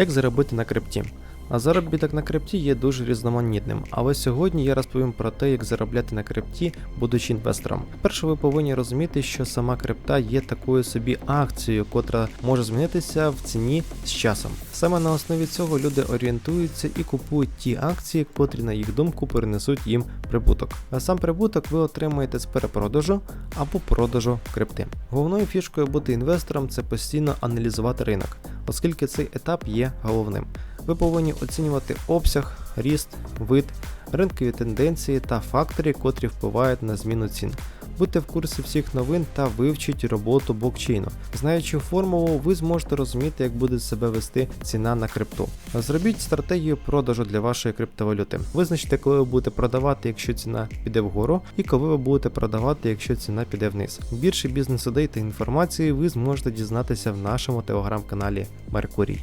Як заробити на крипті? А заробіток на крипті є дуже різноманітним, але сьогодні я розповім про те, як заробляти на крипті, будучи інвестором. Перше, ви повинні розуміти, що сама крипта є такою собі акцією, котра може змінитися в ціні з часом. Саме на основі цього люди орієнтуються і купують ті акції, котрі, на їх думку, перенесуть їм прибуток. А сам прибуток ви отримаєте з перепродажу або продажу крипти. Головною фішкою бути інвестором це постійно аналізувати ринок, оскільки цей етап є головним. Ви повинні оцінювати обсяг, ріст, вид, ринкові тенденції та фактори, котрі впливають на зміну цін. Будьте в курсі всіх новин та вивчіть роботу блокчейну. Знаючи формулу, ви зможете розуміти, як буде себе вести ціна на крипту. Зробіть стратегію продажу для вашої криптовалюти. Визначте, коли ви будете продавати, якщо ціна піде вгору, і коли ви будете продавати, якщо ціна піде вниз. Більше бізнес ідей та інформації ви зможете дізнатися в нашому телеграм-каналі Меркурій.